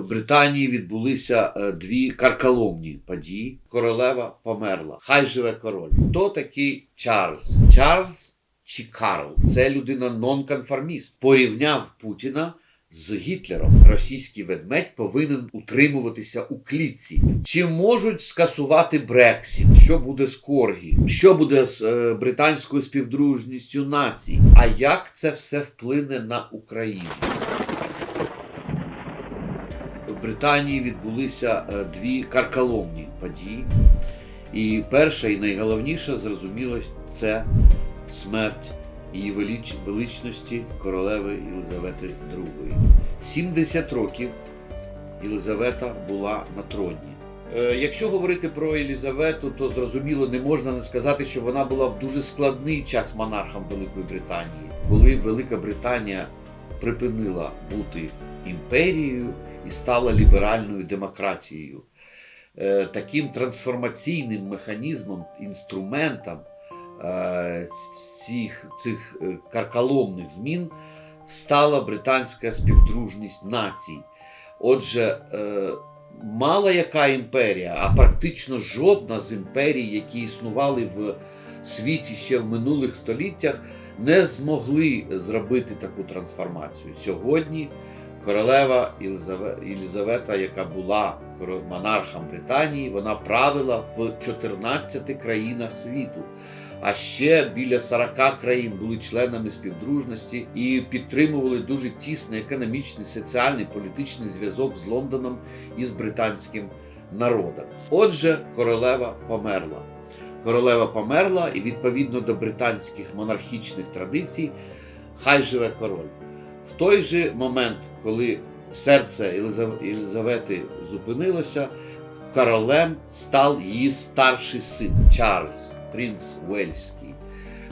В Британії відбулися е, дві карколомні події. Королева померла. Хай живе король. Хто такий Чарльз? Чарльз чи Карл? Це людина нонконформіст. Порівняв Путіна з Гітлером. Російський ведмедь повинен утримуватися у клітці. Чи можуть скасувати Брексіт? Що буде з Коргі? Що буде з е, британською співдружністю націй? А як це все вплине на Україну? Британії відбулися е, дві карколомні події. І перша і найголовніша, зрозуміло, це смерть її велич... величності королеви Єлизавети II. 70 років Єлизавета була на троні. Е, Якщо говорити про Єлизавету, то зрозуміло не можна не сказати, що вона була в дуже складний час монархом Великої Британії, коли Велика Британія припинила бути імперією і стала ліберальною демократією. Е, Таким трансформаційним механізмом, інструментом е, цих, цих е, карколомних змін стала британська співдружність націй. Отже, мала яка імперія, а практично жодна з імперій, які існували в світі ще в минулих століттях, не змогли зробити таку трансформацію. Сьогодні королева Єлизавета, яка була монархом Британії, вона правила в 14 країнах світу. А ще біля 40 країн були членами співдружності і підтримували дуже тісний економічний, соціальний, політичний зв'язок з Лондоном і з британським народом. Отже, королева померла. Королева померла, і відповідно до британських монархічних традицій, хай живе король. В той же момент, коли серце Єлизав- Єлизавети зупинилося, королем став її старший син Чарльз, принц Уельський.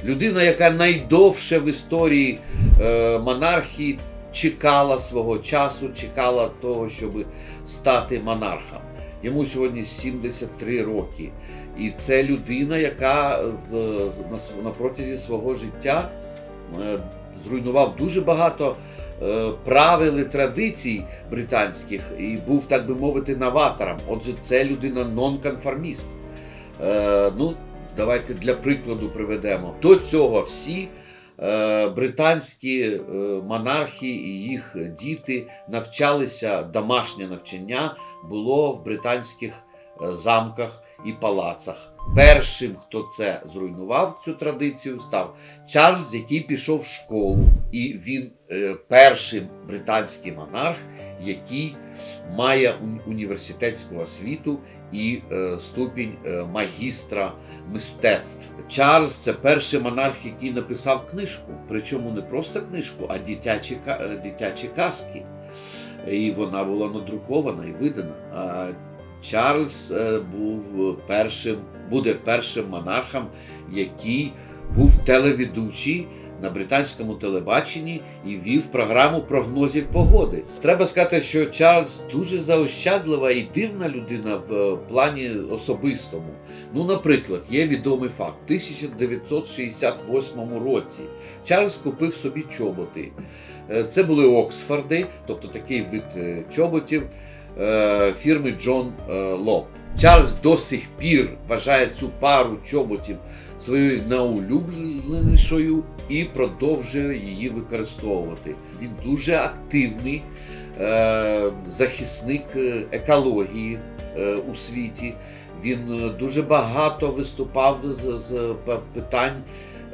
Людина, яка найдовше в історії е, монархії чекала свого часу, чекала того, щоб стати монархом. Йому сьогодні 73 роки. І це людина, яка на протязі свого життя е, зруйнував дуже багато е, правил і традицій британських і був, так би мовити, новатором. Отже, це людина нонконформіст. Е, ну, давайте для прикладу приведемо. До цього всі е, британські монархи і їх діти навчалися, домашнє навчання було в британських замках і палацах. Першим, хто це зруйнував цю традицію, став Чарльз, який пішов в школу, і він е, першим британський монарх, який має університетську освіту і е, ступінь е, магістра мистецтв. Чарльз це перший монарх, який написав книжку. Причому не просто книжку, а дитячі, е, дитячі казки. І вона була надрукована і видана. Чарльз е, був першим, буде першим монархом, який був телеведучий на британському телебаченні і вів програму прогнозів погоди. Треба сказати, що Чарльз дуже заощадлива і дивна людина в плані особистому. Ну, наприклад, є відомий факт: в 1968 році Чарльз купив собі чоботи. Е, Це були Оксфорди, тобто такий вид е, чоботів е, фірми Джон е, Лоп. Чарльз до сих пір вважає цю пару чоботів своєю найулюбленішою і продовжує її використовувати. Він дуже активний е, захисник е, екології е, у світі. Він е, дуже багато виступав з, питань е,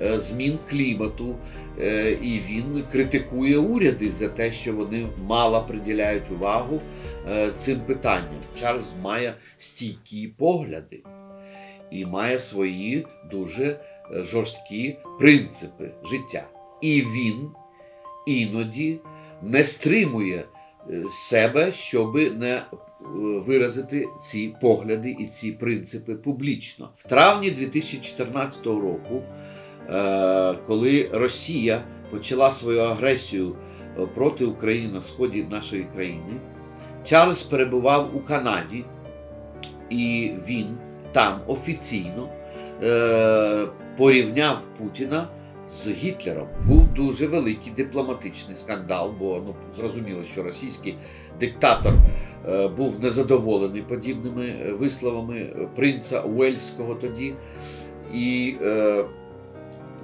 змін клімату. Е, І він критикує уряди за те, що вони мало приділяють увагу е, цим питанням. Чарльз має стійкі погляди і має свої дуже е, жорсткі принципи життя. І він іноді не стримує е, себе, щоб не е, виразити ці погляди і ці принципи публічно. В травні 2014 року, е, коли Росія почала свою агресію е, проти України на сході нашої країни, Чарльз перебував у Канаді, і він там офіційно е, порівняв Путіна з Гітлером. Був дуже великий дипломатичний скандал, бо ну зрозуміло, що російський диктатор е, був незадоволений подібними е, висловами е, принца Уельського тоді. І е,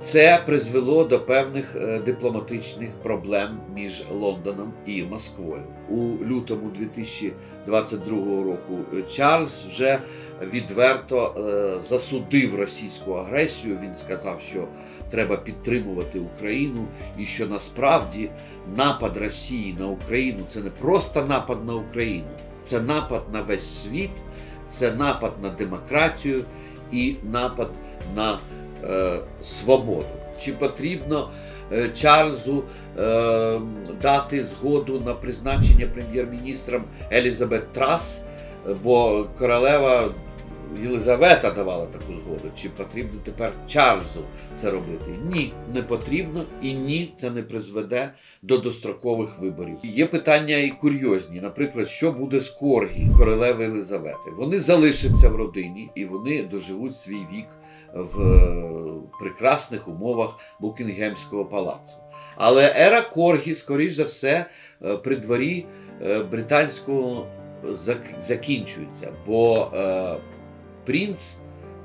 це призвело до певних е, дипломатичних проблем між Лондоном і Москвою. У лютому 2022 року Чарльз вже відверто е, засудив російську агресію. Він сказав, що треба підтримувати Україну, і що насправді напад Росії на Україну це не просто напад на Україну, це напад на весь світ, це напад на демократію і напад на свободу. Чи потрібно е, Чарльзу е, дати згоду на призначення прем'єр-міністром Елізабет Трас, Е, бо королева Єлизавета давала таку згоду. Чи потрібно тепер Чарльзу це робити? Ні, не потрібно, і ні, це не призведе до дострокових виборів. Є питання і курйозні. Наприклад, що буде з Коргі, королеви Єлизавети? Вони залишаться в родині і вони доживуть свій вік в е, прекрасних умовах Букінгемського палацу. Але ера Коргі, скоріш за все, е, при дворі е, британського закінчується, бо принц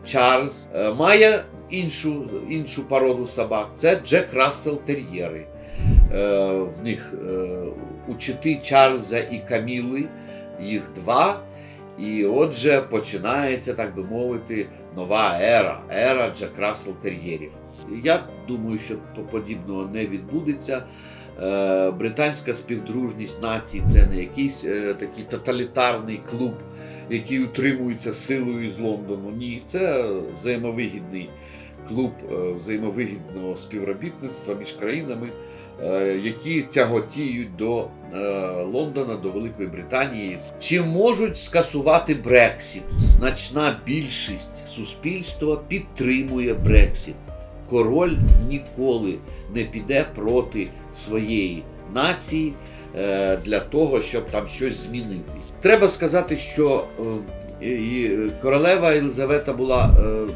Чарльз має іншу, іншу породу собак. Це Джек Рассел Тер'єри. В них учити Чарльза і Каміли, їх два. І отже, починається, так би мовити, нова ера, ера Джек Рассел Тер'єрів. Я думаю, що подібного не відбудеться. Е, Британська співдружність націй це не якийсь е, такий тоталітарний клуб, який утримується силою з Лондону. Ні, це взаємовигідний клуб е, взаємовигідного співробітництва між країнами, які тяготіють до Лондона, до Великої Британії. Чи можуть скасувати Брексіт? Значна більшість суспільства підтримує Брексіт. Король ніколи не піде проти своєї нації е, для того, щоб там щось змінити. Треба сказати, що е, королева Єлизавета була е,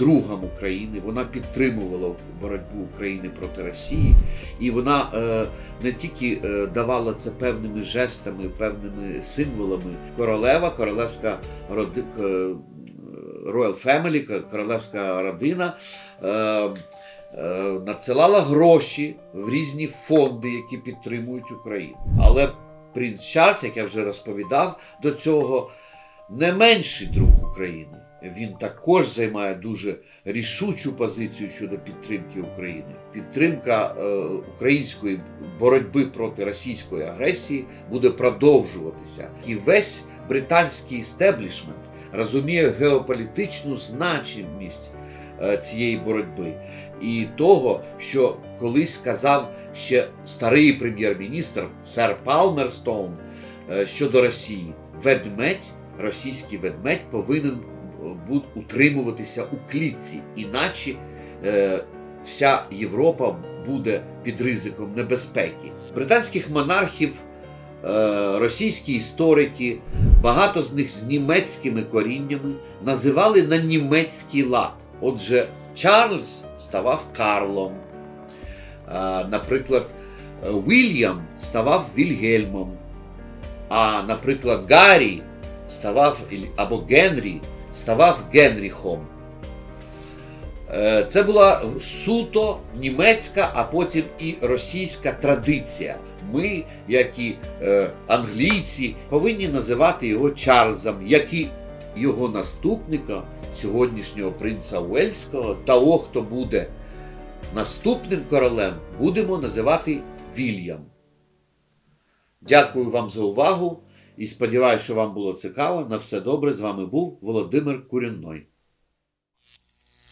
другом України. Вона підтримувала боротьбу України проти Росії, і вона е, не тільки е, давала це певними жестами, певними символами. Королева, королевська роди, е, Royal Family, королевська родина. Надсилала гроші в різні фонди, які підтримують Україну. Але принц Чарльз, як я вже розповідав, до цього не менший друг України. Він також займає дуже рішучу позицію щодо підтримки України. Підтримка е, української боротьби проти російської агресії буде продовжуватися. І весь британський істеблішмент розуміє геополітичну значимість е, цієї боротьби і того, що колись сказав ще старий прем'єр-міністр сер Палмерстоун е, щодо Росії, ведмедь, російський ведмедь повинен утримуватися у клітці, іначе е, вся Європа буде під ризиком небезпеки. Британських монархів, е, російські історики, багато з них з німецькими коріннями, називали на німецький лад. Отже, Чарльз ставав Карлом. Е, Наприклад, Вільям ставав Вільгельмом. А, наприклад, Гаррі ставав або Генрі ставав Генріхом. Е, Це була суто німецька, а потім і російська традиція. Ми, як і е, англійці, повинні називати його Чарльзом, як і його наступника, сьогоднішнього принца Уельського, того, хто буде наступним королем, будемо називати Вільям. Дякую вам за увагу і сподіваюся, що вам було цікаво. На все добре. З вами був Володимир Курінной.